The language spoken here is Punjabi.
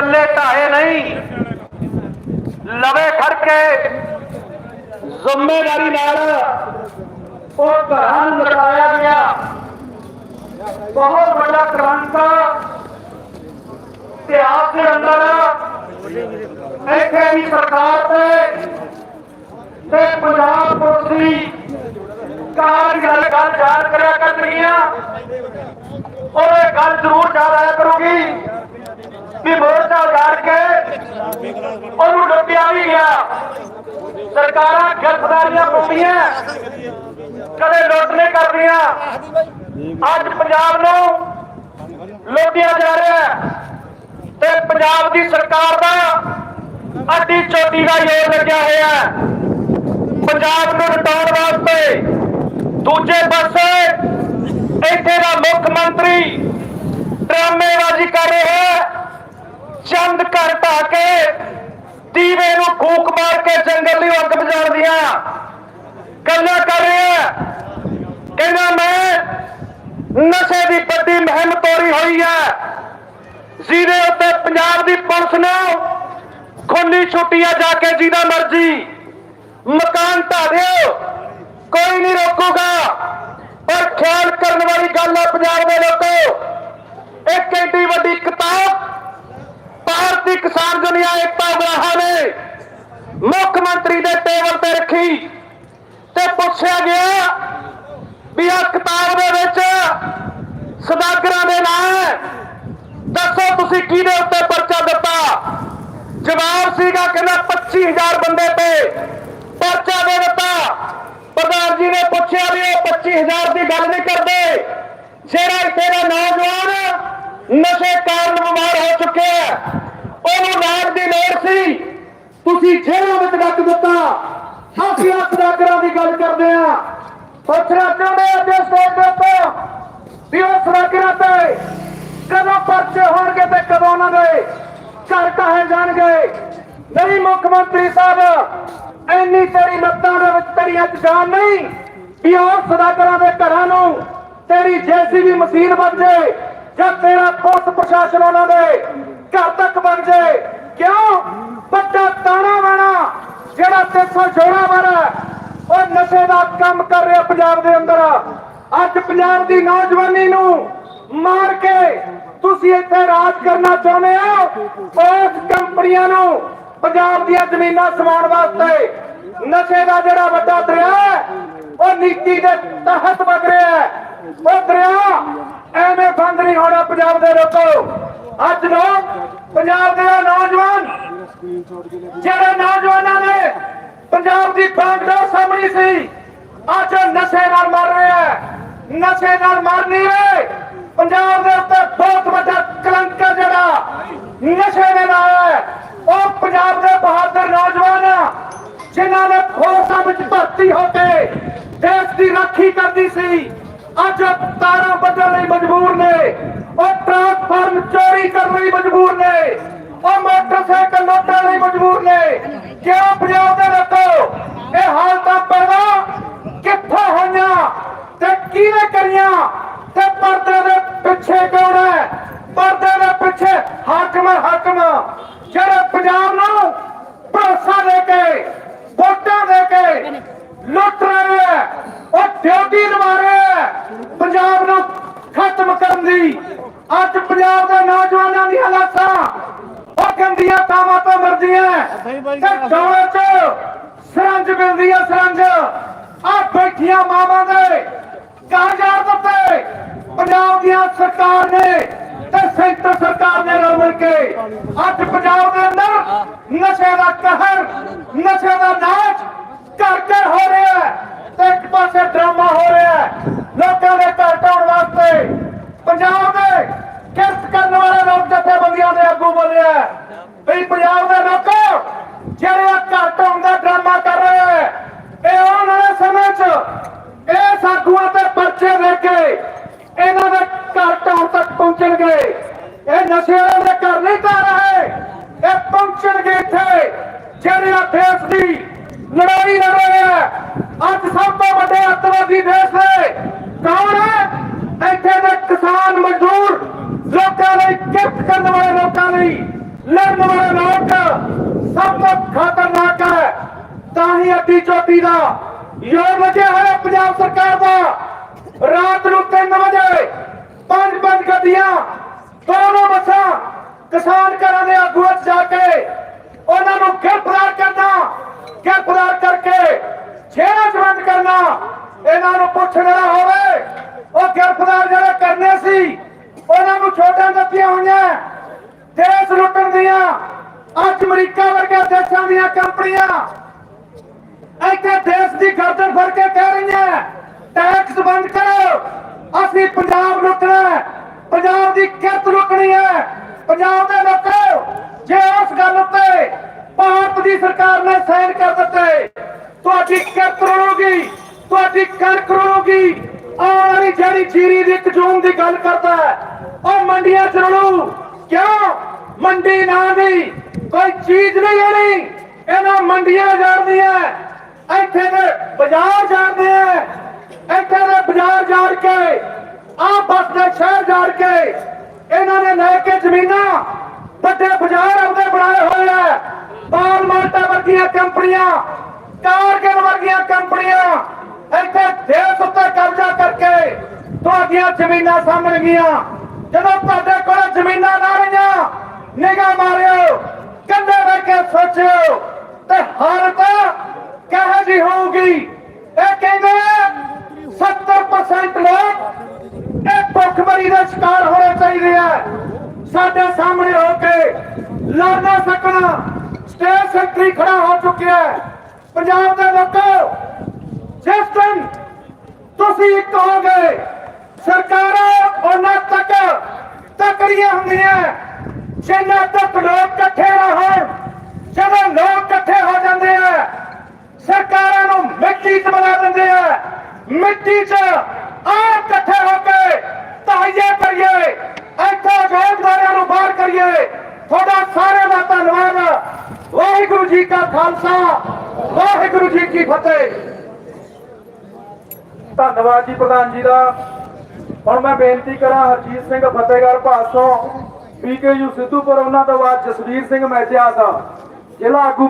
ਕੱਲੇ ਢਾਏ ਨਹੀਂ। ਲਵੇ ਖੜ ਕੇ ਜ਼ਿੰਮੇਵਾਰੀ ਨਾਲ ਉਹ ਘਰਾਂ ਨੂੰ ਲਗਾਇਆ ਗਿਆ। ਬਹੁਤ ਵੱਡਾ ਕ੍ਰਾਂਤਾ ਇਤਿਹਾਸ ਦੇ ਅੰਦਰ ਇੱਥੇ ਵੀ ਸਰਕਾਰ ਤੇ ਤੇ ਪੰਜਾਬ ਪੁਲਿਸ ਦੀ ਕਾਰ ਗੱਲ ਗੱਲ ਯਾਦ ਕਰਿਆ ਕਰਨੀਆਂ ਔਰ ਇਹ ਗੱਲ ਜ਼ਰੂਰ ਯਾਦ ਆਇਆ ਕਰੂਗੀ ਕਿ ਮੋਰਚਾ ਉਜਾੜ ਕੇ ਉਹਨੂੰ ਡੁੱਬਿਆ ਵੀ ਗਿਆ ਸਰਕਾਰਾਂ ਗ੍ਰਿਫਤਾਰੀਆਂ ਪਾਉਂਦੀਆਂ। ਕਦੇ ਲੁੱਟ ਨਹੀਂ ਕਰਦੀਆਂ। ਅੱਜ ਪੰਜਾਬ ਨੂੰ ਲੁੱਟਿਆ ਜਾ ਰਿਹਾ ਤੇ ਪੰਜਾਬ ਦੀ ਸਰਕਾਰ ਦਾ ਅੱਡੀ ਚੋਟੀ ਦਾ ਜ਼ੋਰ ਲੱਗਿਆ ਹੋਇਆ ਪੰਜਾਬ ਨੂੰ ਲੁਟਾਉਣ ਵਾਸਤੇ ਦੂਜੇ ਪਾਸੇ ਇੱਥੇ ਦਾ ਮੁੱਖ ਮੰਤਰੀ ਡਰਾਮੇਬਾਜ਼ੀ ਕਰ ਰਿਹਾ ਹੈ। ਚੰਦ ਘਰ ਢਾ ਕੇ ਦੀਵੇ ਨੂੰ ਫੂਕ ਮਾਰ ਕੇ ਜੰਗਲ ਦੀ ਅੱਗ ਬੁਝਾਉਣ ਦੀਆਂ ਗੱਲਾਂ ਕਰ ਰਿਹਾ ਹੈ। ਕਹਿੰਦਾ, ਮੈਂ ਨਸ਼ੇ ਦੀ ਵੱਡੀ ਮੁਹਿੰਮ ਤੋਰੀ ਹੋਈ ਹੈ। ਜਿਹਦੇ ਉੱਤੇ ਪੰਜਾਬ ਦੀ ਪੁਲਿਸ ਨੂੰ ਖੁੱਲੀ ਛੁੱਟੀਆਂ ਜਾ ਕੇ ਜਿਹਦਾ ਮਰਜ਼ੀ ਮਕਾਨ ਢਾ ਦਿਓ। ਕੋਈ ਨਹੀਂ ਰੋਕੂਗਾ। ਪਰ ਖਿਆਲ ਕਰਨ ਵਾਲੀ ਗੱਲ ਹੈ ਪੰਜਾਬ ਦੇ ਲੋਕੋ। ਇੱਕ ਐਡੀ ਵੱਡੀ ਕਿਤਾਬ ਭਾਰਤੀ ਕਿਸਾਨ ਦੁਨੀਆ ਏਕਤਾ ਉਗਰਾਹਾਂ ਨੇ। ਮੁੱਖ ਮੰਤਰੀ ਦੇ ਟੇਬਲ ਤੇ ਰੱਖੀ ਤੇ ਪੁੱਛਿਆ ਗਿਆ ਵੀ ਆ ਕਿਤਾਬ ਦੇ ਵਿੱਚ ਸਦਾਗਰਾਂ ਦੇ ਨਾਂ ਦੱਸੋ ਤੁਸੀਂ ਕਿਹਦੇ ਉੱਤੇ ਪਰਚਾ ਦਿੱਤਾ? ਜਵਾਬ ਸੀਗਾ ਕਹਿੰਦਾ 25000 ਬੰਦੇ ਤੇ ਪਰਚਾ ਦੇ ਦਿੱਤਾ। ਪ੍ਰਧਾਨ ਜੀ ਨੇ ਪੁੱਛਿਆ ਵੀ ਇਹ 25000 ਦੀ ਗੱਲ ਨਹੀਂ ਕਰਦੇ। ਜਿਹੜਾ ਇੱਥੇ ਦਾ ਨੌਜਵਾਨ ਨਸ਼ੇ ਕਾਰਨ ਬਿਮਾਰ ਹੋ ਚੁੱਕਿਆ ਹੈ। ਉਹਨੂੰ ਲਾਜ ਦੀ ਲੋੜ ਸੀ। ਤੁਸੀਂ ਜੇਲ੍ਹਾਂ ਵਿੱਚ ਰੱਖ ਦਿੱਤਾ। ਅਸੀਂ ਆਪ ਦੀ ਗੱਲ ਕਰਦੇ ਆ ਪੁੱਛਣਾ ਚਾਹੁੰਦੇ ਆ ਸਟੇਜ ਦੇ ਉੱਤੇ ਵੀ ਉਹ ਤੇ ਕਦੋਂ ਪਰਚੇ ਹੋਣਗੇ ਤੇ ਕਦੋਂ ਉਹਨਾਂ ਦੇ ਘਰ ਕਹੇ ਜਾਣਗੇ। ਨਹੀਂ, ਮੁੱਖ ਮੰਤਰੀ ਸਾਹਿਬ, ਇੰਨੀ ਤੇਰੀ ਲੱਤਾਂ ਦੇ ਵਿੱਚ ਤੇਰੀ ਅੱਜ ਜਾਨ ਨਹੀਂ ਵੀ ਉਹ ਸਦਾਗਰਾਂ ਦੇ ਘਰਾਂ ਨੂੰ ਤੇਰੀ ਜੇਸੀਬੀ ਮਸ਼ੀਨ ਵੱਜੇ ਜਾਂ ਤੇਰਾ ਪੁਲਿਸ ਪ੍ਰਸ਼ਾਸਨ ਉਹਨਾਂ ਦੇ ਘਰ ਤੱਕ ਬਣ ਜਾਏ ਕਿਉਂ? ਵੱਡਾ ਤਾਣਾ ਵਾਣਾ, ਜਿਹੜਾ ਤੇਥੋਂ ਜੋੜਾ ਵਾਲਾ ਉਹ ਨਸ਼ੇ ਦਾ ਕੰਮ ਕਰ ਰਿਹਾ ਪੰਜਾਬ ਦੇ ਅੰਦਰ। ਅੱਜ ਪੰਜਾਬ ਦੀ ਨੌਜਵਾਨੀ ਨੂੰ ਮਾਰ ਕੇ ਤੁਸੀਂ ਇੱਥੇ ਰਾਜ ਕਰਨਾ ਚਾਹੁੰਦੇ ਹੋ? ਉਸ ਕੰਪਨੀਆਂ ਨੂੰ ਪੰਜਾਬ ਦੀਆਂ ਜ਼ਮੀਨਾਂ ਸਮਾਉਣ ਵਾਸਤੇ ਨਸ਼ੇ ਦਾ ਜਿਹੜਾ ਵੱਡਾ ਦਰਿਆ ਉਹ ਨੀਤੀ ਦੇ ਤਹਿਤ ਵਗ ਰਿਹਾ ਹੈ। ਉਹ ਦਰਿਆ ਐਵੇਂ ਬੰਦ ਨਹੀਂ ਹੋਣਾ ਪੰਜਾਬ ਦੇ ਲੋਕੋ। ਅੱਜ ਲੋਕ ਪੰਜਾਬ ਦੇ ਨੌਜਵਾਨ ਜਿਹੜੇ ਨੌਜਵਾਨਾਂ ਨੇ ਪੰਜਾਬ ਦੀ ਬਾਗਡੋਰ ਸਾਹਮਣੀ ਸੀ ਅੱਜ ਨਸ਼ੇ ਨਾਲ ਮਰ ਰਿਹਾ ਹੈ ਨਸ਼ੇ ਨਾਲ ਮਰ ਨਹੀਂ ਪੰਜਾਬ ਦੇ ਉੱਤੇ ਬਹੁਤ ਵੱਡਾ ਕਲੰਕ ਹੈ ਜਿਹੜਾ। ਨਸ਼ੇ ਨੇ ਲਾਇਆ ਹੈ। ਉਹ ਪੰਜਾਬ ਦੇ ਬਹਾਦਰ ਨੌਜਵਾਨ ਆ, ਜਿਨ੍ਹਾਂ ਨੇ ਫੌਜਾਂ ਵਿੱਚ ਭਰਤੀ ਹੋ ਕੇ ਦੇਸ਼ ਦੀ ਰਾਖੀ ਕਰਦੀ ਸੀ। ਅੱਜ ਉਹ ਤਾਰਾਂ ਵੱਢਣ ਲਈ ਮਜਬੂਰ ਨੇ। ਟਰਾਂਸਫਾਰਮ ਚੋਰੀ ਕਰਨ ਲਈ ਮਜਬੂਰ ਨੇ ਉਹ ਮੋਟਰਸਾਈਕਲ ਲੁੱਟਣ ਲਈ ਮਜਬੂਰ ਨੇ। ਕਿਉਂ ਪੰਜਾਬ ਦੇ ਲੋਕੋ? ਇਹ ਹਾਲਤਾਂ ਪੈਦਾ ਕਿੱਥੋਂ ਹੋਈਆਂ? ਤੇ ਕਿਹਨੇ ਕਰੀਆਂ? ਤੇ ਪਰਦੇ ਦੇ ਪਿੱਛੇ ਕੌਣ ਹੈ? ਪਰਦੇ ਦੇ ਪਿੱਛੇ ਹਾਕਮ ਹਾਕਮ। ਜਿਹੜੇ ਪੰਜਾਬ ਨੂੰ ਭਰੋਸਾ ਦੇ ਕੇ, ਵੋਟਾਂ ਦੇ ਕੇ ਲੁੱਟ ਰਹੇ ਹੈ, ਉਹ ਡਿਊਟੀ ਨਿਭਾ ਰਹੇ ਹੈ। ਪੰਜਾਬ ਨੂੰ ਖਤਮ ਕਰਨ ਦੀ ਅੱਜ ਪੰਜਾਬ ਦੇ ਨੌਜਵਾਨਾਂ ਦੀ ਹਾਲਾਤਾਂ ਉਹ ਗੰਦੀਆਂ ਕਾਮਾਂ ਤੋਂ ਮਰਦੀਆਂ ਤੇ ਡੋਲੇ ਚ ਸਰੰਜ ਮਿਲਦੀ ਆ ਸਰੰਜ। ਆ ਬੈਠੀਆਂ ਮਾਵਾਂ ਦੇ ਕਾਗਜ਼ਾਤ ਦਿੱਤੇ ਪੰਜਾਬ ਦੀਆਂ ਸਰਕਾਰ ਨੇ ਤੇ ਸੈਂਟਰ ਸਰਕਾਰ ਨੇ ਰਲ ਮਿਲ ਕੇ ਅੱਜ ਪੰਜਾਬ ਦੇ ਅੰਦਰ ਨਸ਼ੇ ਦਾ ਕਹਿਰ ਨਸ਼ੇ ਦਾ ਨਾਚ ਘਰ ਘਰ ਹੋ ਰਿਹਾ ਹੈ। ਤੇ ਇੱਕ ਪਾਸੇ ਡਰਾਮਾ ਹੋ ਰਿਹਾ ਹੈ। ਲੋਕਾਂ ਦੇ ਘਰ ਢਾਉਣ ਵਾਸਤੇ ਪੰਜਾਬ ਦੇ ਕਿਰਤ ਕਰਨ ਵਾਲੇ ਲੋਕ ਜਥੇਬੰਦੀਆਂ ਦੇ ਆਗੂ ਬੋਲਿਆ ਵੀ ਪੰਜਾਬ ਦੇ ਲੋਕੋ, ਜਿਹੜੇ ਆ ਘਰ ਡਰਾਮਾ ਕਰ ਰਹੇ ਹੈ ਇਹ ਆਉਣ ਵਾਲੇ ਸਮੇਂ 'ਚ ਇਹ ਸਾਗੂਆਂ ਤੇ ਪਰਚੇ ਦੇ ਕੇ ਇਹਨਾਂ ਦੇ ਘਰ ਢਾਉਣ ਤੱਕ ਪਹੁੰਚਣਗੇ। ਇਹ ਨਸ਼ੇ ਵਾਲੇ ਦੇ ਘਰ ਨਹੀਂ ਢਾ ਰਹੇ, ਇਹ ਪਹੁੰਚਣਗੇ ਇੱਥੇ। ਜਿਹੜੇ ਦੇਸ਼ ਦੀ ਲੜਾਈ ਲੜ ਰਹੇ ਆ, ਅੱਜ ਸਭ ਤੋਂ ਵੱਡੇ ਅੱਤਵਾਦੀ ਦੇਸ਼ ਨੇ ਕੌਣ ਹੈ ਇੱਥੇ ਦੇ ਕਿਸਾਨ ਮਜ਼ਦੂਰ ਲੋਕਾਂ ਲਈ ਕਿਰਤ ਕਰਨ ਵਾਲੇ ਲੋਕਾਂ ਲਈ ਦੀ ਚੋਟੀ ਦਾ ਯੋਗ ਲੱਗਿਆ ਹੋਇਆ ਪੰਜਾਬ ਸਰਕਾਰ ਦਾ। ਰਾਤ ਨੂੰ 3 ਵਜੇ ਪੰਜ ਪੰਜ ਗੱਡੀਆਂ, ਦੋਨੋਂ ਬੱਸਾਂ ਕਿਸਾਨ ਘਰਾਂ ਦੇ ਆਗੂਆਂ 'ਚ ਜਾ ਕੇ ਉਹਨਾਂ ਨੂੰ ਗ੍ਰਿਫਤਾਰ ਕਰਨਾ ਗ੍ਰਿਫਤਾਰ ਕਰਕੇ ਜੇਲ੍ਹਾਂ 'ਚ ਕਰਨਾ। ਇਹਨਾਂ ਨੂੰ ਪੁੱਛਣਾ ਹੋਵੇ, ਉਹ ਗ੍ਰਿਫਤਾਰ ਜਿਹੜੇ ਕਰਨੇ ਸੀ, ਉਹਨਾਂ ਨੂੰ ਛੋਟਾਂ ਦਿੱਤੀਆਂ ਹੋਈਆਂ। ਦੇਸ਼ ਲੁੱਟਣ ਦੀਆਂ, ਅੱਜ ਅਮਰੀਕਾ ਵਰਗੇ ਦੇਸ਼ਾਂ ਦੀਆਂ ਕੰਪਨੀਆਂ ਇੱਥੇ ਦੇਸ਼ ਦੀ ਗਰਦਨ ਫੜ ਕੇ ਕਹਿ ਰਹੀਆਂ ਟੈਕਸ ਬੰਦ ਕਰੋ। ਅਸੀਂ ਪੰਜਾਬ ਲੁੱਟਣਾ ਪੰਜਾਬ ਦੀ ਕਿਰਤ ਲੁੱਟਣੀ ਹੈ। ਪੰਜਾਬ ਦੇ ਲੋਕੋ, ਜੇ ਉਸ ਗੱਲ ਉੱਤੇ ਭਾਰਤ ਦੀ ਸਰਕਾਰ ਨੇ ਸਾਈਨ ਕਰ ਦਿੱਤੇ, ਤੁਹਾਡੀ ਕਿਰਤ ਰੋਣਗੀ ਤੁਹਾਡੀ ਕਣਕ ਰੋਣਗੀ ਆਉਣ ਜਿਹੜੀ ਜੀਰੀ ਦੀ ਇੱਕ ਦੀ ਗੱਲ ਕਰਦਾ ਉਹ ਮੰਡੀਆਂ ਚ ਰਲੂ ਕਿਉਂ? ਮੰਡੀ ਨਾ ਦੀ, ਕੋਈ ਚੀਜ਼ ਨਹੀਂ ਲੈਣੀ ਇਹਨਾਂ ਮੰਡੀਆਂ ਜਾਣਦੀਆਂ। ਇੱਥੇ ਦੇ ਬਾਜ਼ਾਰ ਜਾਣਦੇ ਆ। ਇੱਥੇ ਦੇ ਬਾਜ਼ਾਰ ਜਾਣ ਕੇ ਆ ਬਸ ਦੇ ਸ਼ਹਿਰ ਜਾਣ ਕੇ, ਇਹਨਾਂ ਨੇ ਲੈ ਕੇ ਜ਼ਮੀਨਾਂ ਵੱਡੇ ਬਾਜ਼ਾਰ ਆਉਂਦੇ ਬਣਾਏ ਹੋਏ ਆ। ਬਾਲ ਮਾਰਟਾ ਵਰਗੀਆਂ ਕੰਪਨੀਆਂ, ਕਾਰਗਿਲ ਵਰਗੀਆਂ ਕੰਪਨੀਆਂ, ਇੱਥੇ ਦੇਸ਼ ਉੱਤੇ ਕਬਜ਼ਾ ਕਰਕੇ ਤੁਹਾਡੀਆਂ ਜ਼ਮੀਨਾਂ ਸਾਹਮਣਗੀਆਂ ਜਦੋਂ ਤੁਹਾਡੇ ਕੋਲ ਜ਼ਮੀਨਾਂ ਨਾ ਰਹੀਆਂ, ਨਿਗਾਹ ਮਾਰਿਓ, ਕੰਧੇ ਬੈ ਕੇ ਸੋਚਿਓ, ਤੇ ਹਾਲਤ ਕਹੇ ਜੀ ਹੋਊਗੀ? ਇਹ ਕਹਿੰਦੇ ਆ, 70% ਲੋਕ ਇਹ ਭੁੱਖਮਰੀ ਦਾ ਸ਼ਿਕਾਰ ਹੋਣੇ ਚਾਹੀਦੇ ਆ। ਸਾਡੇ ਸਾਹਮਣੇ ਹੋ ਕੇ ਲੜ ਨਾ ਸਕਣਾ ਸਟੇਟ ਸੈਕਟਰੀ ਖੜਾ ਹੋ ਚੁੱਕਿਆ ਪੰਜਾਬ ਦੇ ਲੋਕੋ ਜਿਸ ਦਿਨ ਤੁਸੀਂ ਇੱਕ ਹੋਗੇ ਸਰਕਾਰਾਂ ਉਹਨਾਂ ਤੱਕ ਤਕੜੀਆਂ ਹੁੰਦੀਆਂ ਜਿੰਨਾ ਤੱਕ ਲੋਕ ਇਕੱਠੇ ਰਹਿਣ ਜਦੋਂ ਲੋਕ ਇਕੱਠੇ ਹੋ ਜਾਂਦੇ ਆ ਸਰਕਾਰਾਂ ਨੂੰ ਮਿੱਟੀ 'ਚ ਬਣਾ ਦਿੰਦੇ ਆ ਮਿੱਟੀ 'ਚ ਆਪ ਇਕੱਠੇ ਹੋ ਕੇ ਤਾਈਏ ਕਰੀਏ ਇੱਥੇ ਗੋਲਦਾਰਿਆਂ ਨੂੰ ਬਾਹਰ ਕਰੀਏ ਤੁਹਾਡਾ ਸਾਰਿਆਂ ਦਾ ਧੰਨਵਾਦ ਵਾਹਿਗੁਰੂ ਜੀ ਕਾ ਖਾਲਸਾ ਵਾਹਿਗੁਰੂ ਜੀ ਕੀ ਫਤਿਹ ਧੰਨਵਾਦ ਜੀ ਪ੍ਰਧਾਨ ਜੀ ਦਾ ਹੁਣ ਮੈਂ ਬੇਨਤੀ ਕਰਾਂ ਹਰਜੀਤ ਸਿੰਘ ਫਤਿਹਗੜ੍ਹ ਭਾਸੋਂ ਪੀਕੇਯੂ ਸਿੱਧੂਪੁਰ ਉਹਨਾਂ ਤੋਂ ਬਾਅਦ ਜਸਵੀਰ ਸਿੰਘ ਮੈਜਿਆ ਦਾ ਜ਼ਿਲ੍ਹਾ ਆਗੂ